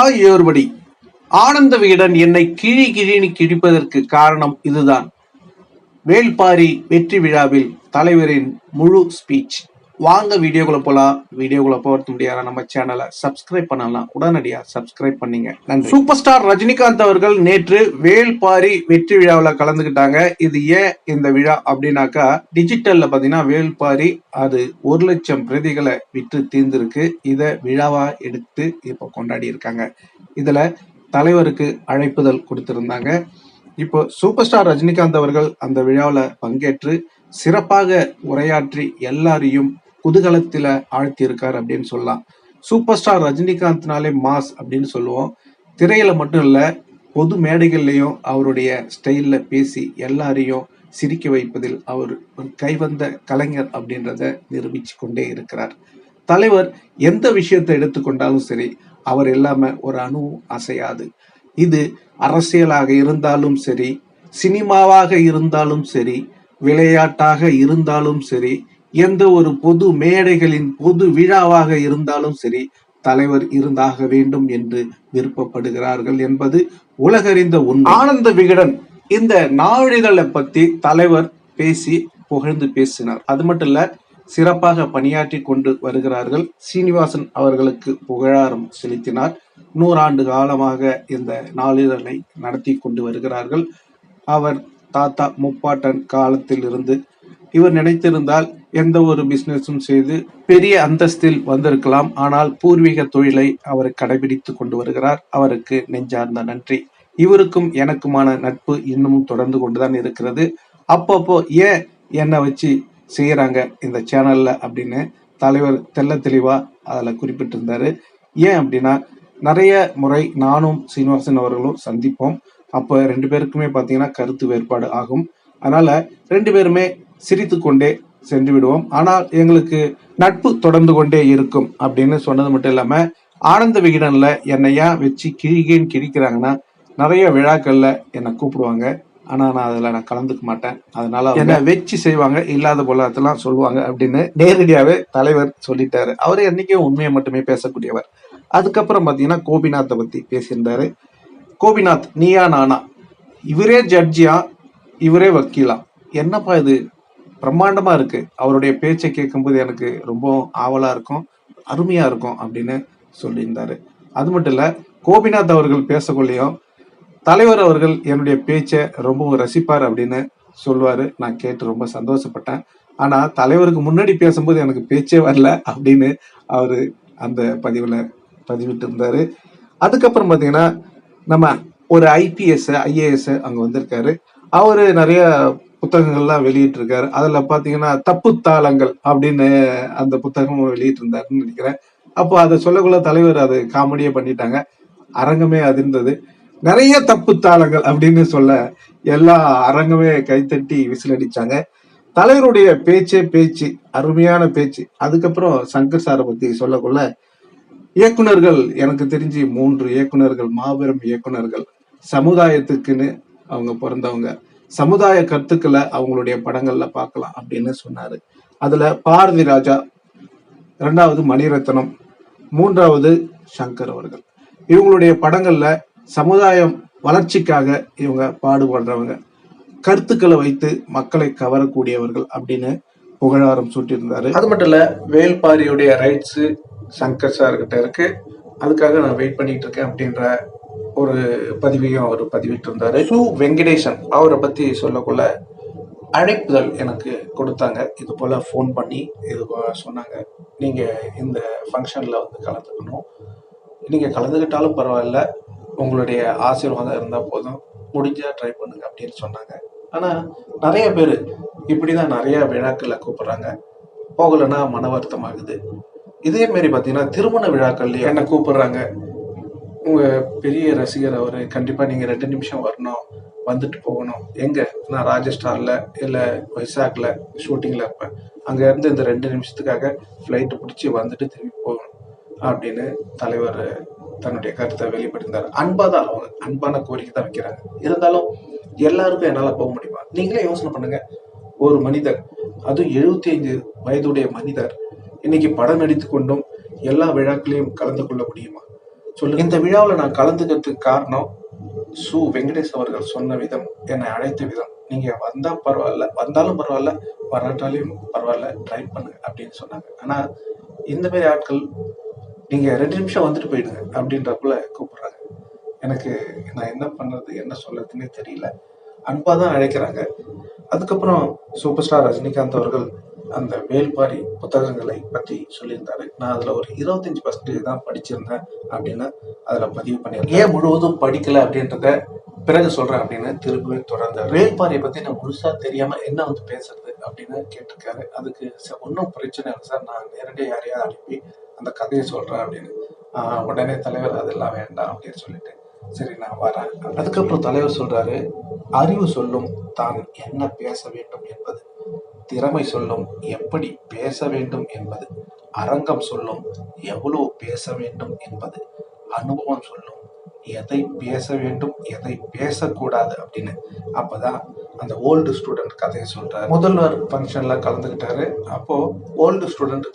ஆகியோர்படி ஆனந்த விகடன் என்னை கிழி கிழினி கிழிப்பதற்கு காரணம் இதுதான். வேள்பாரி வெற்றி விழாவில் தலைவரின் முழு ஸ்பீச் வாங்க வீடியோக்குள்ள போலாம். வீடியோக்குள்ள போகிறது முடியாத நம்ம சேனலை சப்ஸ்கிரைப் பண்ணலாம் உடனடியாக சப்ஸ்கிரைப் பண்ணீங்க. நன்றி. சூப்பர் ஸ்டார் ரஜினிகாந்த் அவர்கள் நேற்று வேல்பாரி வெற்றி விழாவில் கலந்துக்கிட்டாங்க. இது ஏன் இந்த விழா அப்படின்னாக்கா டிஜிட்டல்ல பார்த்தீங்கன்னா வேல்பாரி அது ஒரு லட்சம் பிரதிகளை விற்று தீர்ந்திருக்கு. இதை விழாவா எடுத்து இப்போ கொண்டாடி இருக்காங்க. இதுல தலைவருக்கு அழைப்புதல் கொடுத்திருந்தாங்க. இப்போ சூப்பர் ஸ்டார் ரஜினிகாந்த் அவர்கள் அந்த விழாவில் பங்கேற்று சிறப்பாக உரையாற்றி எல்லாரையும் குதூகலத்தில ஆழ்த்தியிருக்கார் அப்படின்னு சொல்லலாம். சூப்பர் ஸ்டார் ரஜினிகாந்த்னாலே மாஸ் அப்படின்னு சொல்லுவோம். திரையில மட்டும் இல்லை பொது மேடைகள்லையும் அவருடைய ஸ்டைலில் பேசி எல்லாரையும் சிரிக்க வைப்பதில் அவர் ஒரு கைவந்த கலைஞர் அப்படின்றத நிரூபிச்சு கொண்டே இருக்கிறார். தலைவர் எந்த விஷயத்தை எடுத்துக்கொண்டாலும் சரி அவர் இல்லாம ஒரு அணுவும் அசையாது. இது அரசியலாக இருந்தாலும் சரி சினிமாவாக இருந்தாலும் சரி விளையாட்டாக இருந்தாலும் சரி எந்த ஒரு பொது மேடைகளின் பொது விழாவாக இருந்தாலும் சரி தலைவர் இருந்தாக வேண்டும் என்று விருப்பப்படுகிறார்கள் என்பது உலகறிந்த உண்மை. ஆனந்த விகடன் இந்த நாளிதழை பத்தி தலைவர் பேசி புகழ்ந்து பேசினார். அது மட்டும் இல்ல சிறப்பாக பணியாற்றி கொண்டு வருகிறார்கள். சீனிவாசன் அவர்களுக்கு புகழாரம் செலுத்தினார். நூறாண்டு காலமாக இந்த நாளிதழை நடத்தி கொண்டு வருகிறார்கள். அவர் தாத்தா முப்பாட்டன் காலத்தில் இருந்து இவர் நினைத்திருந்தால் எந்த ஒரு பிசினஸும் செய்து பெரிய அந்தஸ்தில் வந்திருக்கலாம். ஆனால் பூர்வீக தொழிலை அவர் கடைபிடித்து கொண்டு வருகிறார். அவருக்கு நெஞ்சார்ந்த நன்றி. இவருக்கும் எனக்குமான நட்பு இன்னமும் தொடர்ந்து கொண்டுதான் இருக்கிறது. அப்பப்போ ஏன் என்னை வச்சு செய்யறாங்க இந்த சேனல்ல அப்படின்னு தலைவர் தெல்ல தெளிவா அதுல குறிப்பிட்டிருந்தாரு. ஏன் அப்படின்னா நிறைய முறை நானும் சீனிவாசன் அவர்களும் சந்திப்போம். அப்போ ரெண்டு பேருக்குமே பார்த்தீங்கன்னா கருத்து வேறுபாடு ஆகும். அதனால ரெண்டு பேருமே சிரித்து கொண்டே சென்று விடுவோம். ஆனால் எங்களுக்கு நட்பு தொடர்ந்து கொண்டே இருக்கும் அப்படின்னு சொன்னது மட்டும் இல்லாம ஆனந்த விகிடனில் என்னை ஏன் வச்சு கிழிகேன்னு கிழிக்கிறாங்கன்னா நிறைய விழாக்கள்ல என்னை கூப்பிடுவாங்க. ஆனா நான் அதுல நான் கலந்துக்க மாட்டேன். அதனால என்ன வச்சு செய்வாங்க? இல்லாத போலத்தெல்லாம் சொல்லுவாங்க அப்படின்னு நேரடியாவே தலைவர் சொல்லிட்டாரு. அவர் என்னைக்கும் உண்மையை மட்டுமே பேசக்கூடியவர். அதுக்கப்புறம் பாத்தீங்கன்னா கோபிநாத்தை பத்தி பேசியிருந்தாரு. கோபிநாத் நீயா நானா? இவரே ஜட்ஜியா இவரே வக்கீலா? என்னப்பா இது? பிரம்மாண்டமாக இருக்குது அவருடைய பேச்சை கேட்கும்போது எனக்கு ரொம்ப ஆவலாக இருக்கும் அருமையாக இருக்கும் அப்படின்னு சொல்லியிருந்தாரு. அது மட்டும் இல்லை கோபிநாத் அவர்கள் பேசக்குள்ளேயும் தலைவர் அவர்கள் என்னுடைய பேச்சை ரொம்பவும் ரசிப்பார் அப்படின்னு சொல்லுவார். நான் கேட்டு ரொம்ப சந்தோஷப்பட்டேன். ஆனால் தலைவருக்கு முன்னாடி பேசும்போது எனக்கு பேச்சே வரல அப்படின்னு அவர் அந்த பதிவில் பதிவிட்டு இருந்தார் அதுக்கப்புறம் பார்த்தீங்கன்னா நம்ம ஒரு ஐபிஎஸ் ஐஏஎஸ் அங்கே வந்திருக்காரு. அவர் நிறைய புத்தகங்கள்லாம் வெளியிட்டிருக்காரு. அதுல பாத்தீங்கன்னா தப்பு தாளங்கள் அப்படின்னு அந்த புத்தகம் வெளியிட்டிருந்தாருன்னு நினைக்கிறேன். அப்போ அதை சொல்லக்குள்ள தலைவர் அது காமெடியே பண்ணிட்டாங்க. அரங்கமே அதிர்ந்தது. நிறைய தப்பு தாளங்கள் அப்படின்னு சொல்ல எல்லா அரங்கமே கைத்தட்டி விசிலடிச்சாங்க. தலைவருடைய பேச்சே பேச்சு அருமையான பேச்சு. அதுக்கப்புறம் சங்கர் சாரை பத்தி சொல்லக்குள்ள இயக்குனர்கள் எனக்கு தெரிஞ்சு மூன்று இயக்குனர்கள் மாபெரும் இயக்குனர்கள் சமுதாயத்துக்குன்னு அவங்க பிறந்தவங்க. சமுதாய கருத்துக்களை அவங்களுடைய படங்கள்ல பார்க்கலாம் அப்படின்னு சொன்னாரு. அதுல பாரதி ராஜா இரண்டாவது மணிரத்னம் மூன்றாவது சங்கர் அவர்கள். இவங்களுடைய படங்கள்ல சமுதாயம் வளர்ச்சிக்காக இவங்க பாடுபடுறவங்க. கருத்துக்களை வைத்து மக்களை கவரக்கூடியவர்கள் அப்படின்னு புகழாரம் சூட்டியிருந்தாரு. அது மட்டும் இல்ல வேல்பாரியுடைய ரைட்ஸ் சங்கர் சார் கிட்ட இருக்கு. அதுக்காக நான் வெயிட் பண்ணிட்டு இருக்கேன் அப்படின்ற ஒரு பதிவையும் அவர் பதிவிட்டிருந்தாரு. சு வெங்கடேசன் அவரை பத்தி சொல்லக்குள்ள அழைப்புதல் எனக்கு கொடுத்தாங்க. இது போல ஃபோன் பண்ணி இது சொன்னாங்க. நீங்க இந்த ஃபங்க்ஷன்ல வந்து கலந்துக்கணும். நீங்க கலந்துக்கிட்டாலும் பரவாயில்ல. உங்களுடைய ஆசீர்வாதம் இருந்தால் போதும். முடிஞ்சா ட்ரை பண்ணுங்க அப்படின்னு சொன்னாங்க. ஆனால் நிறைய பேர் இப்படி தான் நிறைய விழாக்களில் கூப்பிட்றாங்க. போகலைன்னா மன வருத்தமாகுது. இதே மாதிரி திருமண விழாக்கள்லேயே என்னை கூப்பிடுறாங்க? உங்கள் பெரிய ரசிகர் அவர் கண்டிப்பாக நீங்கள் ரெண்டு நிமிஷம் வரணும் வந்துட்டு போகணும். எங்கே? நான் ராஜஸ்டாரில் இல்லை வைசாக்கில் ஷூட்டிங்கில் இருப்பேன். அங்கேருந்து இந்த ரெண்டு நிமிஷத்துக்காக ஃப்ளைட்டு பிடிச்சி வந்துட்டு திரும்பி போகணும் அப்படின்னு தலைவர் தன்னுடைய கருத்தை வெளிப்படுத்தினார். அன்பாக தான் அவங்க அன்பான கோரிக்கை தான் வைக்கிறாங்க. இருந்தாலும் எல்லாருக்கும் என்னால் போக முடியுமா? நீங்களே யோசனை பண்ணுங்க. ஒரு மனிதர் அதுவும் எழுபத்தி ஐந்து வயதுடைய மனிதர் இன்னைக்கு படம் நடித்து கொண்டும் எல்லா விழாக்களையும் கலந்து கொள்ள முடியுமா? சொல்லு இந்த விழாவில் நான் கலந்துக்கிறதுக்கு காரணம் சு வெங்கடேஷ் அவர்கள் சொன்ன விதம் என்னை அழைத்த விதம். நீங்கள் வந்தால் பரவாயில்ல வந்தாலும் பரவாயில்ல வராட்டாலையும் பரவாயில்ல ட்ரை பண்ணுங்க அப்படின்னு சொன்னாங்க. ஆனால் இந்த மாதிரி ஆட்கள் நீங்கள் ரெண்டு நிமிஷம் வந்துட்டு போயிடுங்க அப்படின்றப்பல கூப்பிட்றாங்க. எனக்கு நான் என்ன பண்ணுறது என்ன சொல்கிறதுன்னே தெரியல. அன்பாக தான் அழைக்கிறாங்க. அதுக்கப்புறம் சூப்பர் ஸ்டார் ரஜினிகாந்த் அவர்கள் அந்த வேல்பாரி புத்தகங்களை பற்றி சொல்லியிருந்தாரு. நான் அதில் ஒரு இருபத்தஞ்சி பர்சன்டேஜ் தான் படிச்சிருந்தேன் அப்படின்னு அதில் பதிவு பண்ணியிருக்கேன். ஏன் முழுவதும் படிக்கலை அப்படின்றத பிறகு சொல்கிறேன் அப்படின்னு திரும்பவே தொடர்ந்தார் வேல்பாரியை பற்றி நான் முழுசாக தெரியாமல் என்ன வந்து பேசுறது அப்படின்னு கேட்டிருக்காரு. அதுக்கு "சார், ஒன்றும் பிரச்சனை இல்லை சார். நான் நேரடியாக யாரையாவது அனுப்பி அந்த கதையை சொல்கிறேன் அப்படின்னு. உடனே தலைவர் அதெல்லாம் வேண்டாம் அப்படின்னு சொல்லிட்டு. சரி நான் வரேன். அதுக்கப்புறம் தலைவர் சொல்றாரு அறிவு சொல்லும் தான் என்ன பேச வேண்டும் என்பது. திறமை சொல்லும் எப்படி பேச வேண்டும் என்பது அரங்கம் சொல்லும் எவ்வளோ பேச வேண்டும் என்பது அனுபவம் சொல்லும் எதை பேச வேண்டும் எதை பேசக்கூடாது அப்படின்னு. அப்போதான் அந்த ஓல்டு ஸ்டூடெண்ட் கதையை சொல்கிறார் முதல்வர் ஃபங்க்ஷனில் கலந்துக்கிட்டாரு. அப்போது ஓல்டு ஸ்டூடெண்ட்